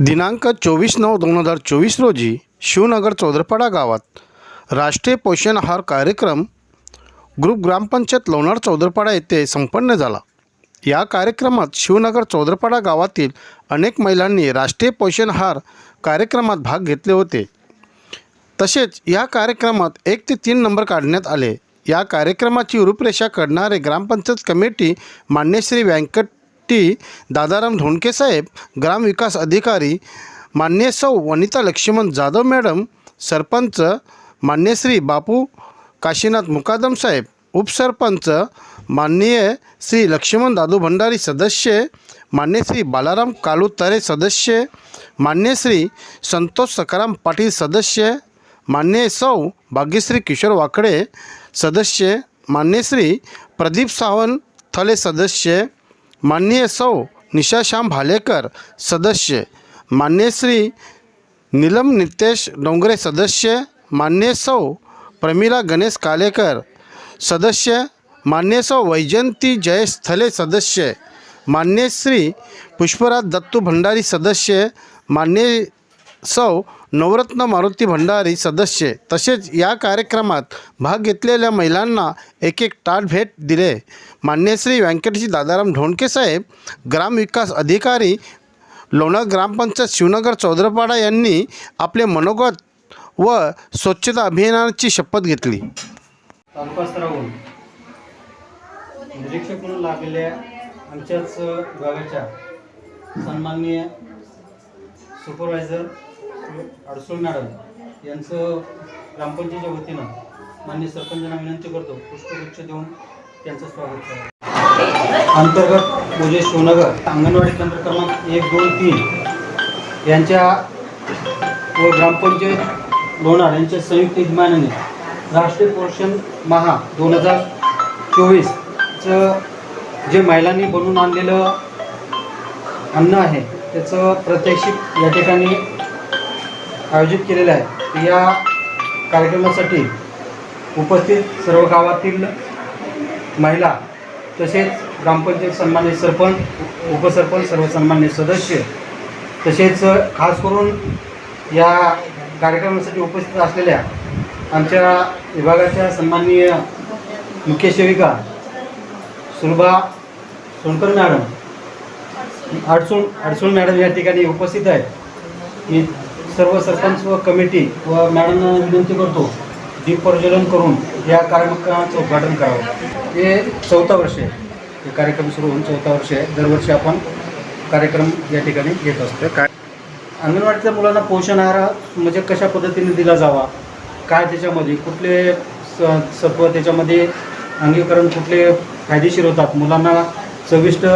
दिनांक चोवीस नऊ दोन हजार चोवीस रोजी शिवनगर चौदरपाडा गावात राष्ट्रीय पोषण आहार कार्यक्रम ग्रुप ग्रामपंचायत लोणार चौधरपाडा येथे संपन्न झाला. या कार्यक्रमात शिवनगर चौदरपाडा गावातील अनेक महिलांनी राष्ट्रीय पोषण आहार कार्यक्रमात भाग घेतले होते. तसेच या कार्यक्रमात एक ते तीन नंबर काढण्यात आले. या कार्यक्रमाची रूपरेषा करणारे ग्रामपंचायत कमिटी मान्यश्री व्यंकट दादाराम धोंडके साहेब ग्रामविकास अधिकारी मान्य सौ वनिता लक्ष्मण जाधव मॅडम सरपंच मान्यश्री बापू काशीनाथ मुकादम साहेब उपसरपंच माननीय श्री लक्ष्मण दादू भंडारी सदस्य मान्य श्री बालाराम कालू तरे सदस्य मान्य श्री संतोष सकाराम पाटील सदस्य मान्य सौ भाग्यश्री किशोर वाकडे सदस्य मान्य श्री प्रदीप सावंत थले सदस्य माननीय सौ निशाश्याम भालेकर सदस्य मान्य श्री नीलम नितेश डोंगरे सदस्य मान्य सौ प्रमिला गणेश कालेकर सदस्य मान्य सौ वैजयंती जयेश थले सदस्य मान्य श्री पुष्पराज दत्तू भंडारी सदस्य मान्य सौ नवरत्न मारुती भंडारी सदस्य तसेच या कार्यक्रमात भाग घेतलेल्या महिलांना एक एक ताट भेट दिले. मान्यश्री व्यंकटजी दादाराम ढोंडके साहेब ग्रामविकास अधिकारी लोणार ग्रामपंचायत शिवनगर चौधरपाडा यांनी आपले मनोगत व स्वच्छता अभियानाची शपथ घेतली. तालुका निरीक्षक म्हणून लागलेल्या आमच्याच विभागाच्या सन्माननीय सुपरवायझर अडसूळ मॅडम यांचं ग्रामपंचायतीच्या वतीनं मान्य सरपंचांना विनंती करतो पुष्पगुच्छ देऊन त्यांचं स्वागत करा अंतर्गत पूजे शिवनगर अंगणवाडी केंद्र क्रमांक एक दोन तीन. यांच्या व ग्रामपंचायत लोणार यांच्या संयुक्त विमानाने राष्ट्रीय पोषण महा दोन हजार चोवीसचं जे महिलांनी बनवून आणलेलं अन्न आहे त्याचं प्रात्यक्षिक या ठिकाणी आयोजित केलेलं आहे. या कार्यक्रमासाठी उपस्थित सर्व गावातील महिला तसेच ग्रामपंचायत सन्मान्य सरपंच उपसरपंच सर्व सन्मान्य सदस्य तसेच खास करून या कार्यक्रमासाठी उपस्थित असलेल्या आमच्या विभागाच्या सन्माननीय मुख्य सेविका सुलभा सोनकर मॅडम अडसूळ अडसूळ मॅडम या ठिकाणी उपस्थित आहेत. मी सर्व सरपंच व कमिटी व मॅडमना विनंती करतो दीप प्रज्वलन करून या कार्यक्रमाचं उद्घाटन करावं. हे चौथा वर्ष आहे. हे कार्यक्रम सुरू होऊन चौथा वर्ष आहे. दरवर्षी आपण कार्यक्रम या ठिकाणी घेत असतो. काय? अंगणवाडीतल्या मुलांना पोषण आहार म्हणजे कशा पद्धतीने दिला जावा? काय त्याच्यामध्ये? कुठले स सत्व त्याच्यामध्ये अंगीकरण कुठले फायदेशीर होतात? मुलांना चविष्ट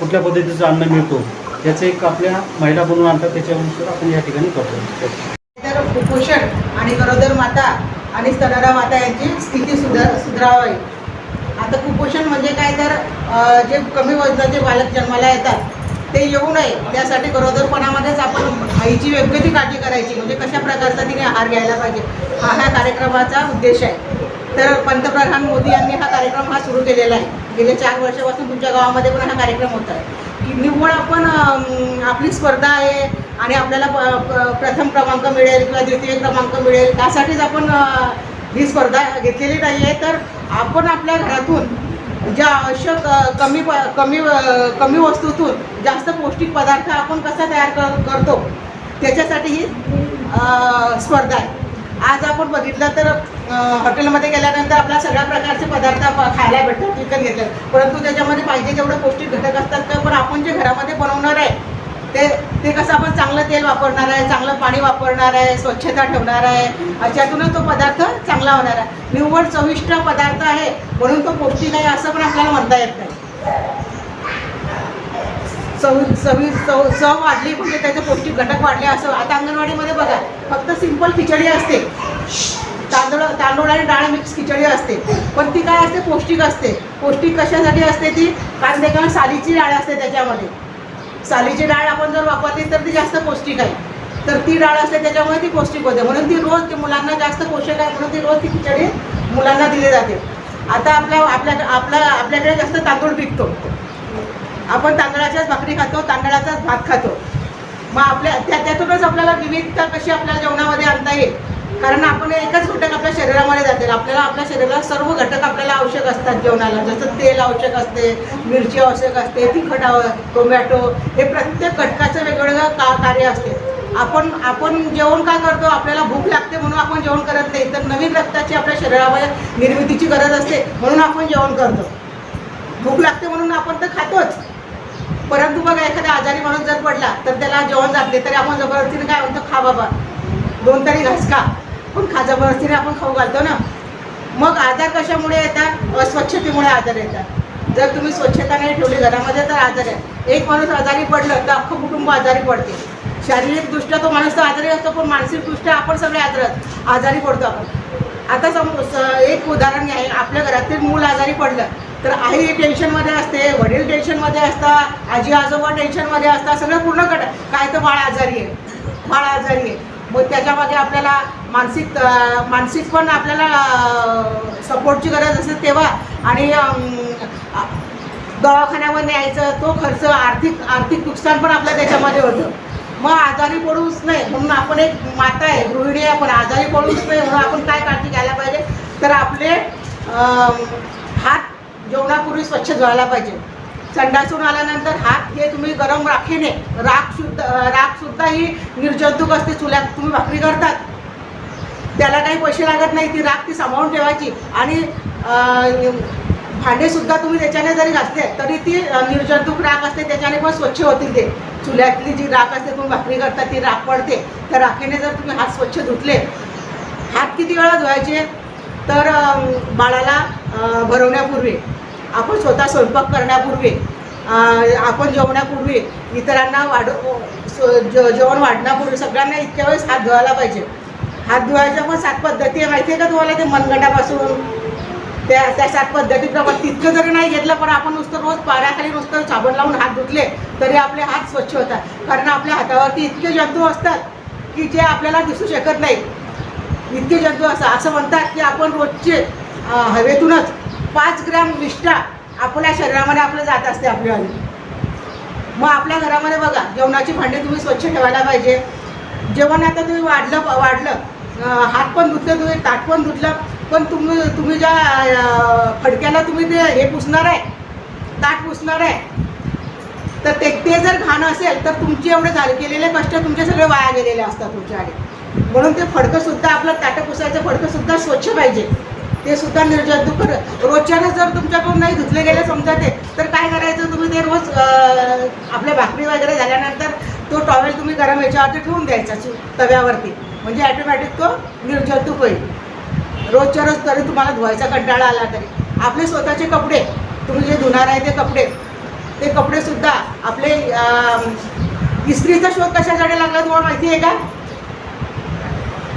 कुठल्या पद्धतीचं अन्न मिळतो? याचं एक आपल्या महिला बनवून आणतात. त्याच्यानुसार आपण या ठिकाणी करतो. तर कुपोषण आणि गरोदर माता आणि स्तनारा माता यांची स्थिती सुधार सुधारावी. आता कुपोषण म्हणजे काय तर जे कमी वजनाचे बालक जन्माला येतात ते येऊ नये. त्यासाठी गरोदरपणामध्येच आपण आईची योग्य ती काळजी करायची. म्हणजे कशा प्रकारचा तिने आहार घ्यायला पाहिजे हा ह्या कार्यक्रमाचा उद्देश आहे. तर पंतप्रधान मोदी यांनी हा कार्यक्रम हा सुरू केलेला आहे. गेल्या चार वर्षापासून तुमच्या गावामध्ये पण हा कार्यक्रम होत आहे. की निव्वळ आपण आपली स्पर्धा आहे आणि आपल्याला प- प- प्रथम क्रमांक मिळेल किंवा द्वितीय क्रमांक मिळेल त्यासाठीच आपण ही स्पर्धा घेतलेली नाही आहे तर आपण आपल्या घरातून ज्या आवश्यक कमी प कमी कमी वस्तूतून जास्त पौष्टिक पदार्थ आपण कसा तयार कर करतो त्याच्यासाठी ही स्पर्धा आहे. आज आपण बघितलं तर हॉटेलमध्ये गेल्यानंतर आपल्या सगळ्या प्रकारचे पदार्थ खायला भेटतात विकत घेतले. परंतु त्याच्यामध्ये पाहिजे तेवढे पौष्टिक घटक असतात का? पण आपण जे घरामध्ये बनवणार आहे ते ते कसं आपण चांगलं तेल वापरणार आहे चांगलं पाणी वापरणार आहे स्वच्छता ठेवणार आहे अशातूनच तो पदार्थ चांगला होणार आहे. निव्वळ चविष्ट पदार्थ आहे म्हणून तो पौष्टिक आहे असं पण आपल्याला म्हणता येत नाही. चव चवी चव चव वाढली म्हणजे त्याचे पौष्टिक घटक वाढले असं. आता अंगणवाडीमध्ये बघा फक्त सिंपल खिचडी असते. तांदूळ तांदूळ आणि डाळ मिक्स खिचडी असते. पण ती काय असते? पौष्टिक असते. पौष्टिक कशासाठी असते ती? कारण त्याच्यामध्ये सालीची डाळ असते त्याच्यामध्ये. सालीची डाळ आपण जर वापरली तर ती जास्त पौष्टिक आहे. तर ती डाळ असते त्याच्यामुळे ती पौष्टिक होते. म्हणून ती रोज ती मुलांना जास्त पोषक आहे. म्हणून ती रोज ती खिचडी मुलांना दिली जाते. आता आपल्या आपल्या आपला आपल्याकडे जास्त तांदूळ पिकतो. आपण तांदळाच्याच भाकरी खातो तांदळाचाच भात खातो. मग आपल्या त्या त्यातूनच आपल्याला विविधता कशी आपल्याला जेवणामध्ये आणता येईल? कारण आपण एकच घटक आपल्या शरीरामध्ये जातील आपल्याला आपल्या शरीराला सर्व घटक आपल्याला आवश्यक असतात जेवणाला. जसं तेल आवश्यक असते मिरची आवश्यक असते तिखट आव टोमॅटो हे प्रत्येक घटकाचं वेगवेगळं का कार्य असते. आपण आपण जेवण का करतो? आपल्याला भूक लागते म्हणून आपण जेवण करत नाही. तर नवीन रक्ताची आपल्या शरीरामध्ये निर्मितीची गरज असते म्हणून आपण जेवण करतो. भूक लागते म्हणून आपण तर खातोच. परंतु बघा एखादा आजारी माणूस जर पडला तर त्याला जेवण जाते तरी आपण जबरदस्तीने काय म्हणतो खा बाबा. दोन तरी घास खा. पण खा जबरदस्तीने आपण खाऊ घालतो ना. मग आजार कशामुळे येतात? अस्वच्छतेमुळे आजार येतात. जर तुम्ही स्वच्छता नाही ठेवली घरामध्ये तर आजार आहे. एक माणूस आजारी पडलं तर अख्खं कुटुंब आजारी पडते. शारीरिकदृष्ट्या तो माणूस तर आजारी असतो पण मानसिकदृष्ट्या आपण सगळे आजार आजारी पडतो आपण. आता सम एक उदाहरण आहे आपल्या घरातील मूल आजारी पडलं तर आई टेन्शनमध्ये असते वडील टेन्शनमध्ये असतात आजी आजोबा टेन्शनमध्ये असतात सगळं पूर्ण कट काय तर बाळ आजारी आहे. बाळ आजारी आहे. मग त्याच्यामध्ये आपल्याला मानसिक मानसिक पण आपल्याला सपोर्टची गरज असते तेव्हा. आणि दवाखान्यामध्ये यायचं तो खर्च आर्थिक आर्थिक नुकसान पण आपल्या त्याच्यामध्ये होतं. मग आजारी पडूच नाही. म्हणून आपण एक माता आहे गृहिणी आहे आपण आजारी पडूच नाही. म्हणून आपण काय काळजी घ्यायला पाहिजे? तर आपले हात जेवणापूर्वी स्वच्छ धुवायला पाहिजे. संडासून आल्यानंतर हात हे तुम्ही गरम राखीने राख सुद्धा राख सुद्धा ही निर्जंतुक असते चुल्यात तुम्ही भाकरी करतात. त्याला काही पैसे लागत नाही ती राख ती सांभाळून ठेवायची. आणि भांडेसुद्धा तुम्ही त्याच्याने जरी घासले तरी ती निर्जंतुक राख असते त्याच्याने पण स्वच्छ होतील ते. चुल्यातली जी राख असते तुम्ही भाकरी करता ती राख पडते. त्या राखेने जर तुम्ही हात स्वच्छ धुतले हात किती वेळा धुवायचे? तर बाळाला भरवण्यापूर्वी. आपण स्वतः स्वयंपाक करण्यापूर्वी आपण जेवण्यापूर्वी इतरांना वाढ स्व- जेवण वाढण्यापूर्वी सगळ्यांना इतक्या वेळेस हात धुवायला पाहिजे. हात धुवायच्या पण सात पद्धती आहे. माहिती आहे का तुम्हाला ते मनगटापासून? त्या त्या सात पद्धतीप्रमाणे तितकं जरी नाही घेतलं पण आपण नुसतं रोज पाण्याखाली नुसतं साबण लावून हात धुतले तरी आपले हात स्वच्छ होतात. कारण आपल्या हातावरती इतके जंतू असतात की जे आपल्याला दिसू शकत नाही. इतके जंतू असतात असं म्हणतात की आपण रोजचे हवेतूनच पाच ग्रॅम विष्ठा आपल्या शरीरामध्ये आपलं जात असते आपल्याला मग आपल्या घरामध्ये बघा जेवणाची भांडी तुम्ही स्वच्छ ठेवायला पाहिजे. जेवण आता तुम्ही वाढलं वाढलं. हात पण धुतलं तुम्ही ताट पण धुतलं पण तुम्ही तुम्ही ज्या फडक्याला तुम्ही ते हे पुसणार आहे ताट पुसणार आहे तर ते ते जर घाण असेल तर तुमचे एवढे झाले केलेले कष्ट तुमचे सगळे वाया गेलेले असतात तुमच्याकडे म्हणून ते फडकंसुद्धा आपलं ताटं पुसायचं फडकंसुद्धा स्वच्छ पाहिजे. ते सुद्धा निर्जंतुक कर रोजच्यानं जर तुमच्याकडून नाही धुतले गेले समजा ते तर काय करायचं? तुम्ही ते रोज आपल्या भाकरी वगैरे झाल्यानंतर तो टॉवेल तुम्ही गरम याच्यावरती ठेवून द्यायचा तव्यावरती. म्हणजे ॲटोमॅटिक तो निर्जंतुक होईल. रोजच्या रोज तरी तुम्हाला धुवायचा कंटाळा आला तरी. आपले स्वतःचे कपडे तुम्ही जे धुणार आहे ते कपडे ते कपडेसुद्धा आपले इस्त्रीचा शोध कशासाठी लागला तुम्हाला माहिती आहे का?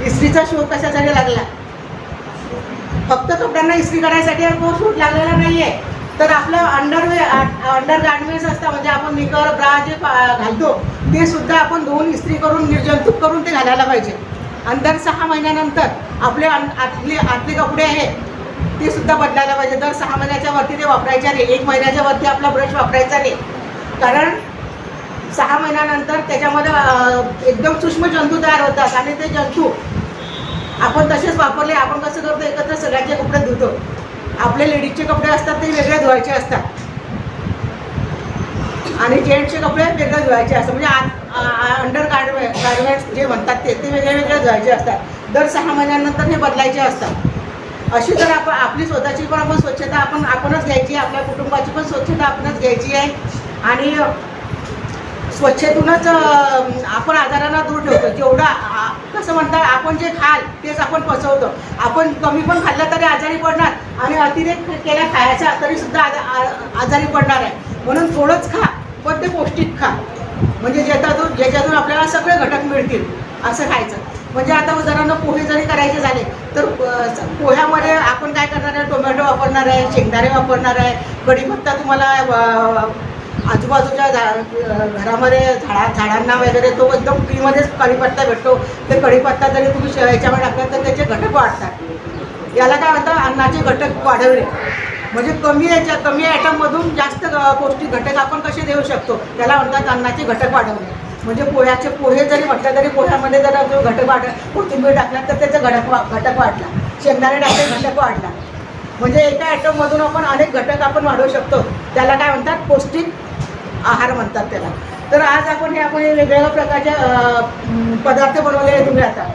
इस्त्रीचा शोध कशासाठी लागला? फक्त कपड्यांना इस्त्री करायसाठी हा तो सूट लागलेला नाही आहे तर आपलं अंडरवे अंडर गार्डमेंट्स असतं म्हणजे आपण निकर ब्रा जे घालतो ते सुद्धा आपण धुवून इस्त्री करून निर्जंतुक करून ते घालायला पाहिजे. आणि दर सहा महिन्यानंतर आपले अन- आतले आतले कपडे आहेत ते सुद्धा बदलायला पाहिजे. दर सहा महिन्याच्या वरती ते वापरायचे नाही एक महिन्याच्या वरती आपला ब्रश वापरायचा नाही कारण सहा महिन्यानंतर त्याच्यामध्ये एकदम सूक्ष्म जंतू तयार होतात आणि ते जंतू आपण तसेच वापरले आपण कसं करतो एकत्र सगळ्यांचे कपडे धुतो. आपले लेडीजचे कपडे असतात ते वेगळे धुवायचे असतात. आणि जेंट्सचे कपडे वेगळे धुवायचे असतात. म्हणजे अंडर गार्डवे गार्डमेंट्स जे म्हणतात ते ते वेगळे वेगळे धुवायचे असतात. दर सहा महिन्यानंतर हे बदलायचे असतात. अशी तर आपण आपली स्वतःची पण आपण स्वच्छता आपण आपणच घ्यायची आहे आपल्या कुटुंबाची पण स्वच्छता आपणच घ्यायची आहे. आणि स्वच्छतेतूनच आपण आजारांना दूर ठेवतो. जेवढा कसं म्हणतात आपण जे खाल तेच आपण पचवतो. आपण कमी पण खाल्लं तरी आजारी पडणार आणि अतिरेक केला खायचा तरी सुद्धा आजारी पडणार आहे. म्हणून थोडंच खा पण ते पौष्टिक खा. म्हणजे ज्याच्यातून ज्याच्यातून आपल्याला सगळे घटक मिळतील असं खायचं. म्हणजे आता उदाहरणार्थ पोहे जरी करायचे झाले तर पोह्यामध्ये आपण काय करणार आहे? टोमॅटो वापरणार आहे शेंगदाणे वापरणार आहे कढीपत्ता तुम्हाला आजूबाजूच्या झा घरामध्ये झाडा झाडांना वगैरे तो एकदम फ्रीमध्येच कढीपत्ता भेटतो. ते कढीपत्ता जरी तुम्ही श- याच्यामध्ये टाकला तर त्याचे घटक वाढतात. याला काय म्हणतात? अन्नाचे घटक वाढवणे. म्हणजे कमी याच्या कमी आयटममधून जास्त पौष्टिक घटक आपण कसे देऊ शकतो? त्याला म्हणतात अन्नाचे घटक वाढवणे. म्हणजे पोह्याचे पोहे जरी म्हटलं तरी पोह्यामध्ये जर जो घटक वाढ कोथिंबीर टाकला तर त्याचा घटक वा- घटक वाढला. शेंगदाणे टाकले घटक वाढला. म्हणजे एका आयटममधून आपण अनेक घटक आपण वाढवू शकतो. त्याला काय म्हणतात? पौष्टिक आहार म्हणतात त्याला. तर आज आपण हे आपण वेगवेगळ्या प्रकारचे पदार्थ बनवले आहेत तुम्ही आता.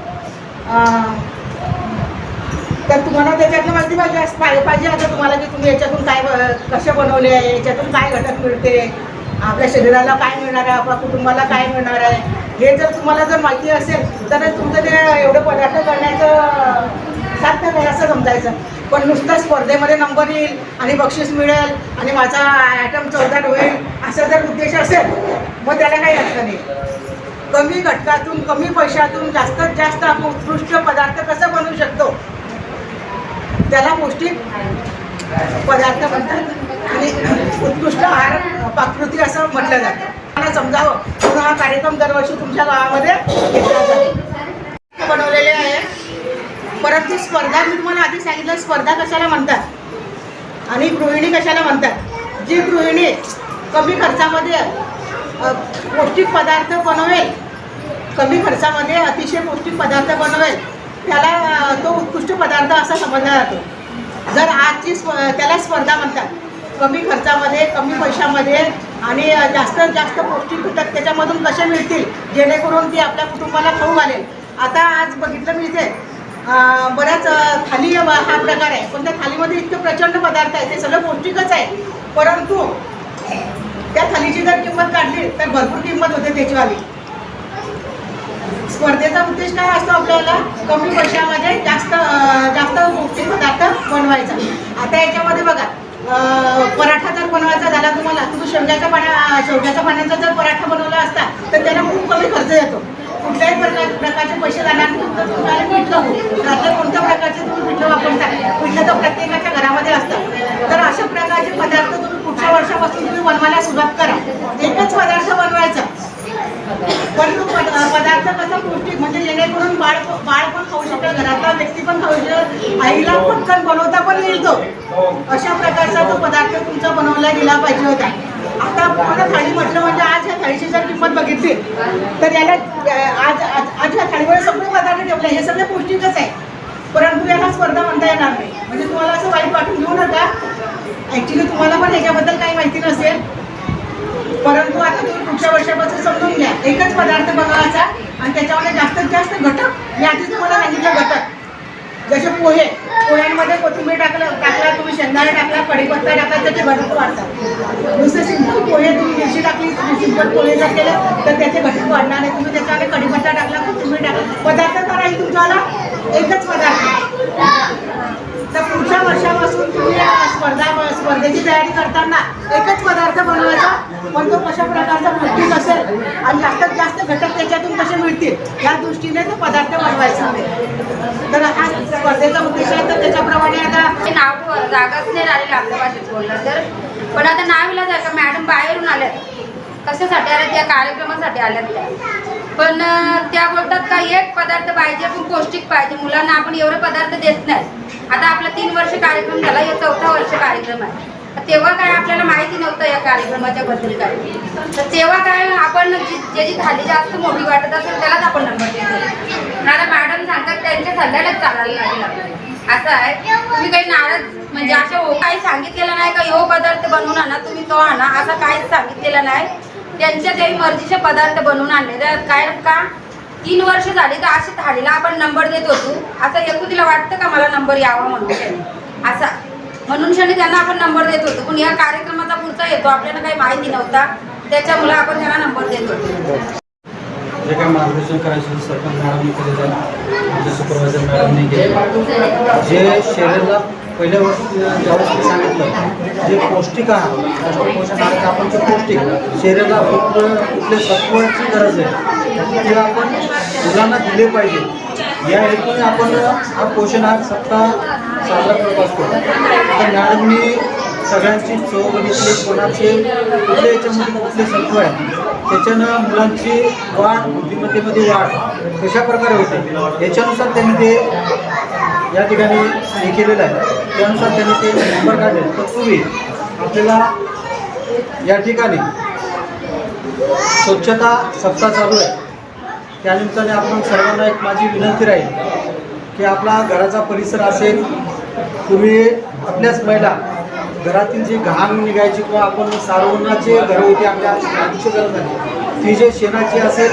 तर तुम्हाला त्याच्यातलं माहिती पाहिजे पाहिजे आता तुम्हाला की तुम्ही याच्यातून काय ब- कसे बनवले आहे याच्यातून काय घटक मिळते आपल्या शरीराला काय मिळणार आहे आपल्या कुटुंबाला काय मिळणार आहे. हे जर तुम्हाला जर माहिती असेल तर तुमचं ते एवढे पदार्थ करण्याचं साध्य नाही असं समजायचं. पण नुसतं स्पर्धेमध्ये नंबर येईल आणि बक्षीस मिळेल आणि माझा ॲटम चौदाट होईल असा जर उद्देश असेल मग त्याला काही अर्थ नाही. कमी घटकातून कमी पैशातून जास्तीत जास्त आपण उत्कृष्ट पदार्थ कसा बनवू शकतो? त्याला पौष्टिक पदार्थ म्हणतात. आणि उत्कृष्ट आहार पाकृती असं म्हटलं जातं. मला समजावं. म्हणून हा कार्यक्रम दरवर्षी तुमच्या गावामध्ये बनवलेले आहे. परंतु स्पर्धा मी तुम्हाला आधी सांगितलं स्पर्धा कशाला म्हणतात? आणि गृहिणी कशाला म्हणतात? जी गृहिणी कमी खर्चामध्ये पौष्टिक पदार्थ बनवेल कमी खर्चामध्ये अतिशय पौष्टिक पदार्थ बनवेल त्याला तो उत्कृष्ट पदार्थ असा समजला जातो. जर आजची स्प त्याला स्पर्धा म्हणतात कमी खर्चामध्ये कमी पैशामध्ये आणि जास्तीत जास्त पौष्टिक घटक त्याच्यामधून कसे मिळतील जेणेकरून ती आपल्या कुटुंबाला खाऊ घालेल. आता आज बघितलं मी इथे बऱ्याच थाली हा प्रकार आहे. पण त्या थालीमध्ये इतके प्रचंड पदार्थ आहे ते सगळं पौष्टिकच आहे. परंतु त्या थालीची जर किंमत काढली तर भरपूर किंमत होते त्याचीवाली. स्पर्धेचा उद्देश काय असतो आपल्याला? कमी पैशामध्ये जास्त जास्त पौष्टिक पदार्थ बनवायचा. आता याच्यामध्ये बघा पराठा जर बनवायचा झाला तुम्हाला तुम्ही शेवग्याच्या पाण्या शेवग्याच्या पाण्याचा जर पराठा बनवला असता तर त्याला खूप कमी खर्च येतो. कुठल्याही प्रकारचे पैसे जाणार नाही. त्यातल्या कोणत्या प्रकारचे तुम्ही पिठलं वापरता पिठलं तर प्रत्येकाच्या घरामध्ये असतं. तर अशा प्रकारचे पदार्थ तुम्ही पुढच्या वर्षापासून तुम्ही बनवायला सुरुवात करा. एकच पदार्थ बनवायचा. पण तो पद- पदार्थ कसा पौष्टिक म्हणजे जेणेकरून बाळ बाळ पण खाऊ शकतो घरातला व्यक्ती पण खाऊ शकेल आईला पटकन बनवता पण येईल तो अशा प्रकारचा तो पदार्थ तुमचा बनवला गेला पाहिजे होता. आता पूर्ण थाळी म्हटलं म्हणजे आज ह्या थाळीची जर किंमत बघितली तर याला आज आज आज ह्या थाळीवर सगळे पदार्थ ठेवले हे सगळे पौष्टिकच आहे. परंतु याला स्पर्धा म्हणता येणार नाही. म्हणजे तुम्हाला असं वाईट वाटून घेऊ नका. ॲक्च्युली तुम्हाला पण ह्याच्याबद्दल काही माहिती नसेल. परंतु आता तुम्ही पुढच्या वर्षापासून समजून घ्या. एकच पदार्थ बनवायचा आणि त्याच्यामध्ये जास्तीत जास्त घटक मी तुम्हाला सांगितलं घटक. जसे पोहे. पोळ्यांमध्ये कोथिंबीर टाकलं टाकला तुम्ही शेंगदाणा टाकला कढीपत्ता टाकला त्याचे घटक वाढतात. नुसते सिंपल पोहे तुम्ही मिरची टाकली सिंपल पोळे जर केलं तर त्याचे घटक वाढणार नाही. तुम्ही त्याच्यामध्ये कढीपत्ता टाकला कोथिंबीर टाकला. पदार्थ तर राहील तुमच्याला एकच पदार्थ. तर पुढच्या वर्षापासून तुम्ही या स्पर्धा स्पर्धेची तयारी करताना एकच पदार्थ बनवायचा पण तो कशा प्रकारचा पौष्टिक असेल आणि जास्तीत जास्त घटक त्याच्यातून कसे मिळतील या दृष्टीने तो पदार्थ बनवायचा तर हा स्पर्धेचा उद्देश आहे तर त्याच्याप्रमाणे आता ते नाव जागाच नाही राहिली आपल्या भाषेत बोललं तर. पण आता नाव इला का मॅडम बाहेरून आल्यात कशासाठी आल्या त्या कार्यक्रमासाठी आल्यात त्या? पण त्या बोलतात का एक पदार्थ पाहिजे पण पौष्टिक पाहिजे. मुलांना आपण एवढे पदार्थ देत नाही. आता आपला तीन वर्ष कार्यक्रम झाला हे चौथा वर्ष कार्यक्रम आहे. तेव्हा काय आपल्याला माहिती नव्हतं या कार्यक्रमाच्या बद्दल काय. तर तेव्हा काय आपण ज्याची थाली जास्त मोठी वाटत असेल त्यालाच आपण नंबर देतो. मला मॅडम सांगतात त्यांच्या सल्ल्यालाच चालायला लागेल असं आहे. तुम्ही काही नाराज म्हणजे असं हो काही सांगितलेलं नाही का हो पदार्थ बनवून आणा तुम्ही तो आणा असं काहीच सांगितलेलं नाही. त्यांच्या त्याही मर्जीचे पदार्थ बनवून आणले तर काय का तीन वर्ष झाली तर अशी थाळीला आपण नंबर देत होतो असं एकू तिला वाटतं का मला नंबर यावा म्हणून त्यांनी? असा. म्हणून क्षणी त्यांना आपण नंबर देत होतो. पण या कार्यक्रमाचा पुढचा येतो आपल्याला काही माहिती नव्हता. त्याच्यामुळे आपण त्यांना नंबर देत होतो. जे काही मार्गदर्शन करायचं सरपंच मॅडमने केलेलं आहे. सुपरवायझर मॅडमने केलं जे शरीराला पहिल्या वर्षी ज्यावेळेस मी सांगितलं जे पौष्टिक आहार पोषण आहार आपण जे पौष्टिक शरीराला कुठलं कुठल्या सत्वाची गरज आहे ते आपण मुलांना दिले पाहिजे. या हेतूने आपण हा पोषण आहार सप्ताह साजरा करत असतो. तर मॅडमनी सगळ्यांची चव बघितली कोणाचे कुठल्या याच्यामध्ये कुठले सत्व आहे त्याच्यानं मुलांची वाढ बुद्धिमत्तेमध्ये वाढ कशा प्रकारे होते? याच्यानुसार त्यांनी ते या ठिकाणी हे केलेलं आहे. त्यानुसार त्यांनी ते नंबर काढले. तत्पूर्वी आपल्याला या ठिकाणी स्वच्छता सप्ताह चालू आहे. त्यानिमित्ताने आपण सर्वांना एक माझी विनंती राहील की आपला घराचा परिसर असेल पूर्वी आपल्याच महिला घरातील जी घाण निघायची किंवा आपण सारवणाचे घरं होती आपल्या आयुष्य गरज झाली ती जे शेणाची असेल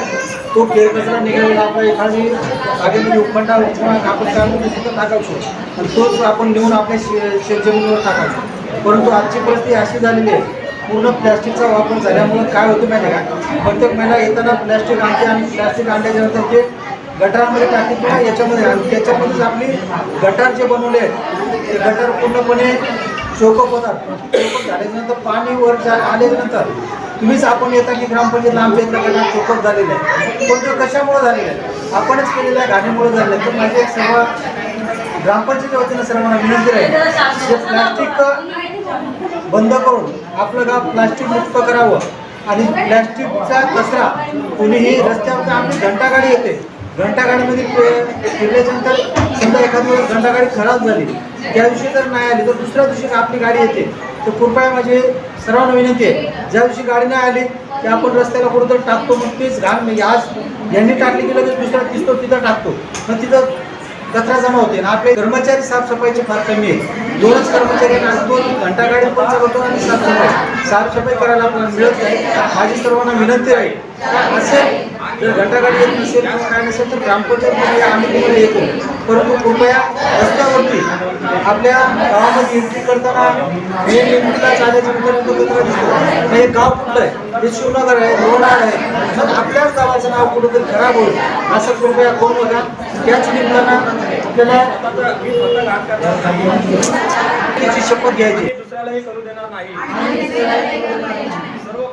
तो केरकचरा निघालेला आपण एखादी जागेमध्ये उखंडा उपमा आपण त्यामध्ये तिथं टाकायचो. आणि तोच आपण नेऊन आपल्या शे शेतजमिनीवर टाकायचो. परंतु आजची परिस्थिती अशी झालेली आहे पूर्ण प्लॅस्टिकचा वापर झाल्यामुळं काय होतं माहिती का? प्रत्येक महिला येताना प्लॅस्टिक आणते आणि प्लॅस्टिक आणल्याच्यानंतर ते गटारामध्ये टाकते किंवा याच्यामध्ये आणि त्याच्यामध्येच आपली गटार जे बनवले आहेत ते गटार पूर्णपणे चोकअप होतात चोकअप झाल्याच्यानंतर पाणी वर जा आल्याच्यानंतर तुम्हीच आपण येता की ग्रामपंचायतला आमच्या इथलं गटार चोकअप झालेलं आहे पण तो कशामुळं झालेलं आहे आपणच केलेल्या घाणीमुळे झालेलं आहे तर माझे एक सर्व ग्रामपंचायतीच्या वतीनं सर्वांना विनंती राहील जे प्लॅस्टिक बंद करून आपलं गाव प्लास्टिक मुक्त करावं आणि प्लॅस्टिकचा कचरा कोणीही रस्त्यावर आमची घंटागाडी येते. घंटागाडीमध्ये फिरल्याच्यानंतर समजा एखादी वेळेस घंटागाडी खराब झाली त्या दिवशी जर नाही आली तर दुसऱ्या दिवशी आपली गाडी येते. तर कृपया माझे सर्वांना विनंती आहे ज्या दिवशी गाडी नाही आली की आपण रस्त्याला कुठंतरी टाकतो मग तीच घाण म्हणजे आज यांनी टाकली की लगेच दुसरा दिसतो तिथं टाकतो. मग तिथं कचरा जमा होते. ना आपले कर्मचारी साफसफाईचे फार कमी आहे दोनच कर्मचारी आणि दोन घंटा गाडी पण चालवतो आणि साफसफाई. साफसफाई करायला आपल्याला मिळत नाही. माझी सर्वांना विनंती आहे असे जर घंटा गाडी येत नसेल किंवा काय नसेल तर ग्रामपंचायतमध्ये आम्ही तुम्हाला येतो परंतु कृपया रस्त्यावरती आपल्या गावामध्ये एंट्री करताना मेन एंट्रीला चालायच्या नंतर दिसतो. हे गाव कुठलं आहे? हे शिवनगर आहे लोणार आहे. मग आपल्याच गावाचं नाव कुठंतरी खराब होईल असं कृपया करू नका त्याच निमित्तानं आपल्याला त्याची शपथ घ्यायची. दुसऱ्यालाही करू देणार नाही.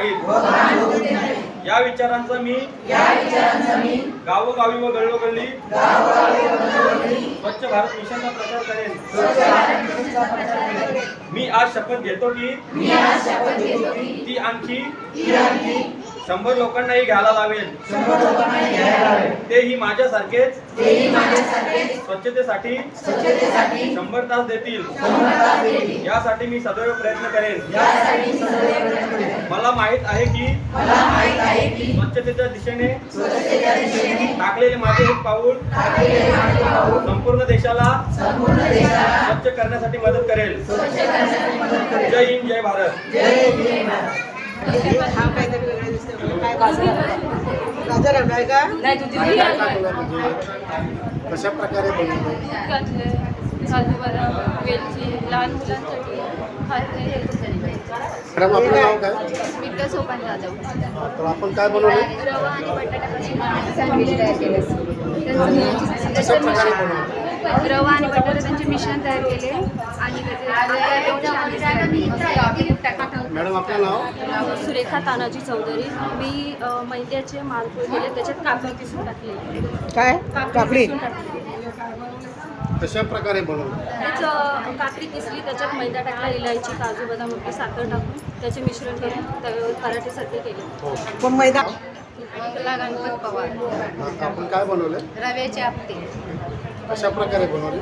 नाहीत. या विचारांचा मी गावोगावी व गल्लोगल्ली स्वच्छ भारत मिशनचा प्रचार करेन. मी आज शपथ घेतो की ती आणखी शंभर लोकांनाही घ्यायला लावेल. तेही माझ्यासारखेच स्वच्छतेसाठी शंभर तास देतील. यासाठी मी सदैव प्रयत्न करेन. मला माहीत आहे की स्वच्छतेच्या दिशेने टाकलेले माझे एक पाऊल संपूर्ण देशाला स्वच्छ करण्यासाठी मदत करेल. जय हिंद जय भारत. हा काहीतरी वेगळं दिसतंय. गाजर का कशा प्रकारे वेलची लहान मुलांसाठी मॅडम आपलं नाव काय सोपान जाधव तर आपण काय बनवलं रवा आणि सँडविच तयार केलं कशा प्रकारे बनवलं रवा आणि बटाटा त्यांचे मिश्रण तयार केले आणि मॅडम आपलं नाव? सुरेखा तानाजी चौधरी. मी मैद्याचे मालपूर केले त्याच्यात काकडी किसून टाकले. काय? काकडी कशा प्रकारे बनवलं? काकडी किसली त्याच्यात मैदा टाकला इलायची काजू बदाम वगैरे साखर टाकून त्याचे मिश्रण करून तव्यावर पराठेसारखे केले. हो. पण मैदा? पवार. आता आपण काय बनवलं? रव्याचे आपटे. कशा प्रकारे बनवले?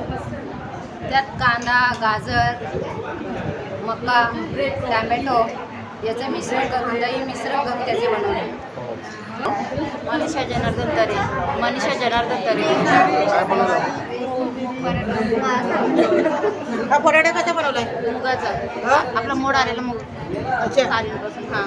त्यात कांदा गाजर मका टॅमॅटो याचं मिश्रण करून दही मिश्रण करून त्याचे बनवले. मनीषा जनार्दन तरे. मनीषा जनार्दन तरे? हा पराठा कसा बनवलाय? मुगाचं. आपला मोड आलेला मूग. अच्छा. काढल्यापासून हां.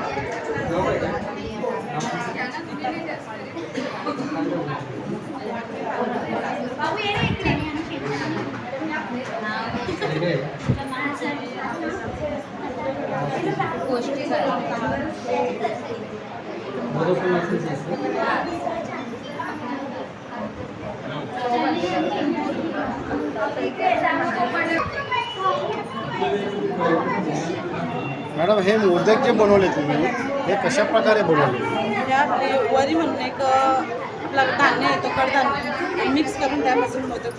मॅडम हे मोदक जे बनवले तुम्ही हे कशा प्रकारे बनवले वरी म्हणून एक आपला धान्य येतो कडधान्य मिक्स करून त्यापासून मोदक.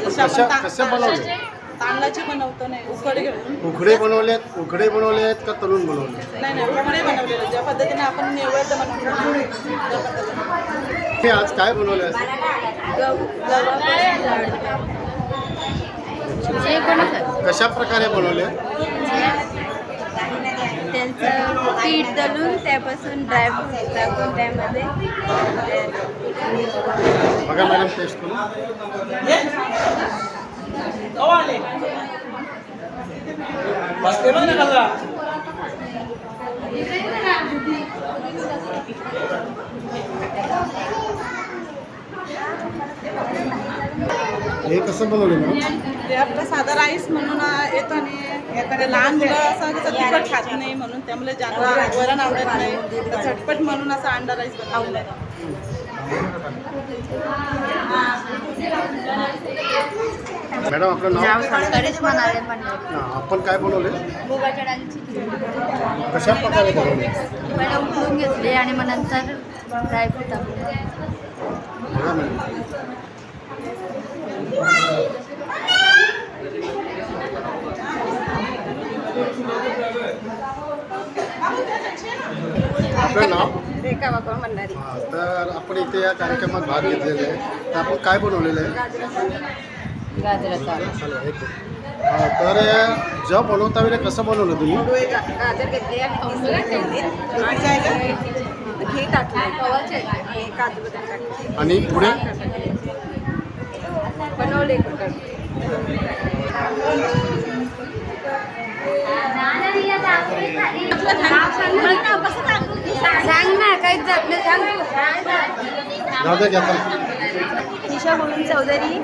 जसे आपण कशा ता- कसे बनवले तांदळाचे बनवतो नाही. उकड घेऊन. उकडे बनवलेत उकडे बनवले आहेत का तळून बनवले नाही नाही उकडे बनवलेले. ज्या पद्धतीने आपण नैवेद्य बनवतो त्या पद्धतीने. हे आज काय बनवले असेल जे कशा प्रकारे बनवले? त्यांचं पीठ दलून त्यापासून ड्रायफ्रूट टाकून त्यामध्ये. बघा मॅडम टेस्ट करून. हे कसं बनवले मॅडम? ते आपलं साधा राईस म्हणून येतो आणि एखाद्या लहान मुलं असं कसं तिखट खात नाही म्हणून त्यामुळे ज्यांना वरण आवडत नाही. तर झटपट म्हणून असा अंडा राईस बनवलेला आहे. मॅडम आपलं नाव? करिश्मा हा, आपण काय बनवले? मुगाच्या डाळीची खिचडी कशा प्रकारे बनवले? पहिला उकळून घेतले आणि मग नंतर ड्रायफ्रूट टाकले. बघा मॅडम. आपलं नाव? रेखा बाबा म्हणणारी हा, तर आपण इथे या कार्यक्रमात भाग घेतलेला आहे. तर आपण काय बनवलेलं आहे? गाजराचा. तर जेव्हा बनवता वेळेला कसं बनवलं तुम्ही? गाजर घेतले आणि टाकले आणि काजू बदाम टाकले. आणि पुढे? बनवले. सांग ना काहीच जात नाही. सांग. निशा गोविंद चौधरी.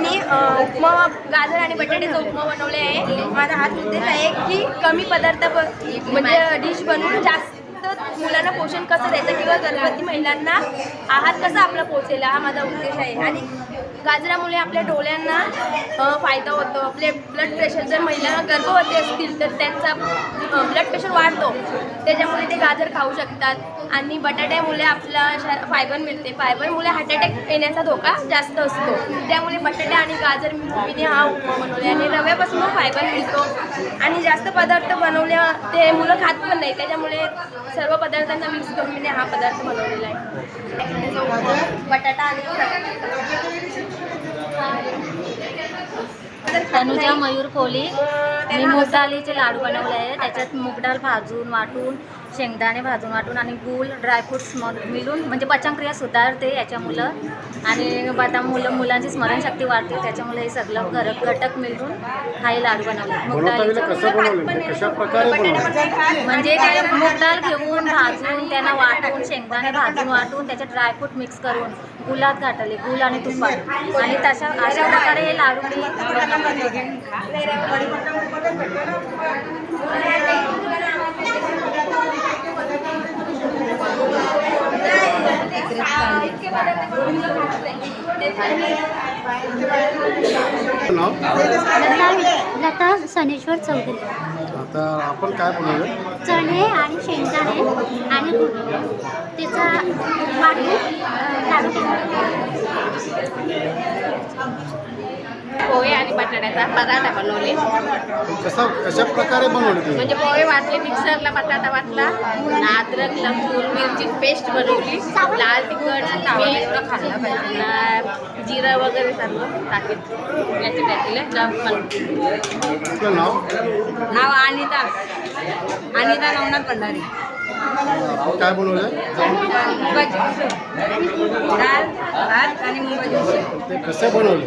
मी उपमा गाजर आणि बटाट्याचा उपमा बनवले आहे. माझा हाच उद्देश आहे की कमी पदार्थ म्हणजे डिश बनवून जास्त मुलांना पोषण कसं द्यायचं किंवा गर्भवती महिलांना आहार कसा आपला पोचेल हा माझा उद्देश आहे. आणि गाजरामुळे आपल्या डोळ्यांना फायदा होतो. आपले ब्लड प्रेशर जर महिला गर्भवती असतील तर त्यांचा ब्लड प्रेशर वाढतो. त्याच्यामुळे ते गाजर खाऊ शकतात. आणि बटाट्यामुळे आपला फायबर मिळते. फायबरमुळे हार्ट अटॅक येण्याचा धोका जास्त असतो. त्यामुळे बटाटे आणि गाजर मिळून हा उपमा बनवले आणि रव्यापासून फायबर मिळतो. आणि जास्त पदार्थ बनवल्या ते मुलं खात पण नाही. त्याच्यामुळे सर्व पदार्थांना मिक्स करून मी हा पदार्थ बनवलेला आहे. बटाटा आणि तनुजा मयूर कोहली मी मूग लाडू बनवले आहे त्याच्यात मूग डाळ भाजून वाटून शेंगदाणे भाजून वाटून आणि गूळ ड्रायफ्रुट्स मग मिळून म्हणजे पचनक्रिया सुधारते याच्यामुळं. आणि बदाम मुलं मुलांची स्मरणशक्ती वाढते त्याच्यामुळे हे सगळं घर घटक मिळून हा हे लाडू बनवले. म्हणजे काय मूग डाळ घेऊन भाजून त्यांना वाटून शेंगदाणे भाजून वाटून त्याच्यात ड्रायफ्रूट मिक्स करून गुलात घातले गुळ आणि तुपात. आणि तशा अशा प्रकारे हे लाडू मी बनवले. नाव लता सनेश्वर चौधरी. आता आपण काय बनवलं चणे आणि शेंगदाणे आणि गुळ त्याचा वाटून लाडू. पोहे आणि बटाट्याचा बटाटा पराठा बनवले. कसा कशा प्रकारे बनवली तुम्ही? म्हणजे पोहे वाटले मिक्सरला बटाटा वाटला अद्रक लसूण मिरची पेस्ट बनवली लाल तिखट मीठ खाल्ला पाहिजे जिरं वगैरे सर्व टाकेल याचे टाकले नाव? नाव अनिता. अनिता नवनाथ भंडारी. काय बनवलं? डाळ भात आणि ते कसे बनवले?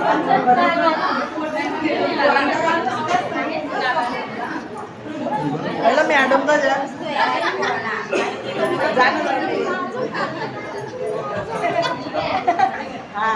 बियाचं तवरायचं खायला बनवू का मॅडम का जा हा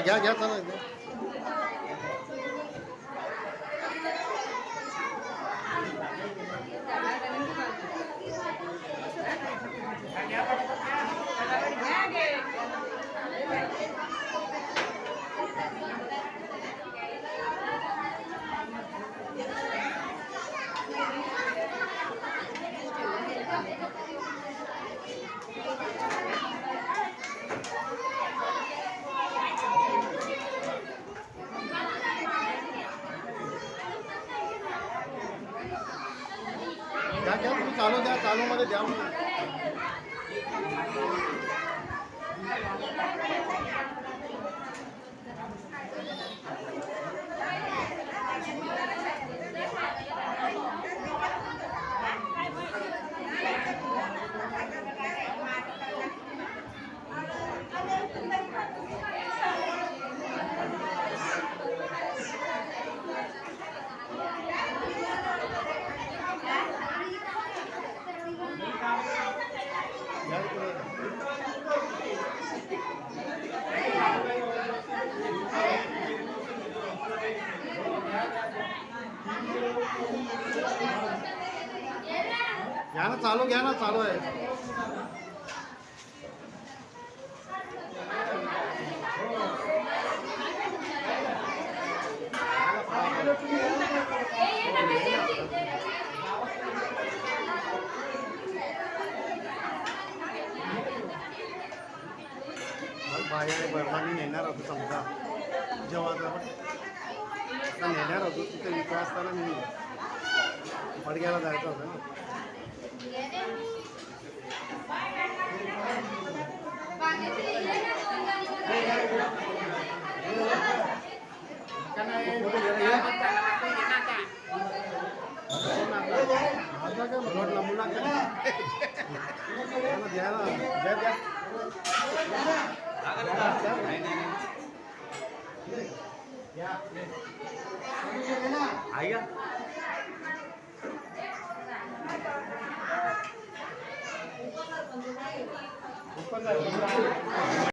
घ्या घ्या चला घ्या. घ्या घ्या तुम्ही चालू द्या चालू मध्ये द्या. घ्या ना चालू घ्या ना चालू आहे. बाहेर बर्मानी नेणार होतो समजा. जेव्हा आता नेणार होतो तिथे विश्वास असताना मी पडग्याला जायचं होतं ना आता काय भरवट ఉపకారం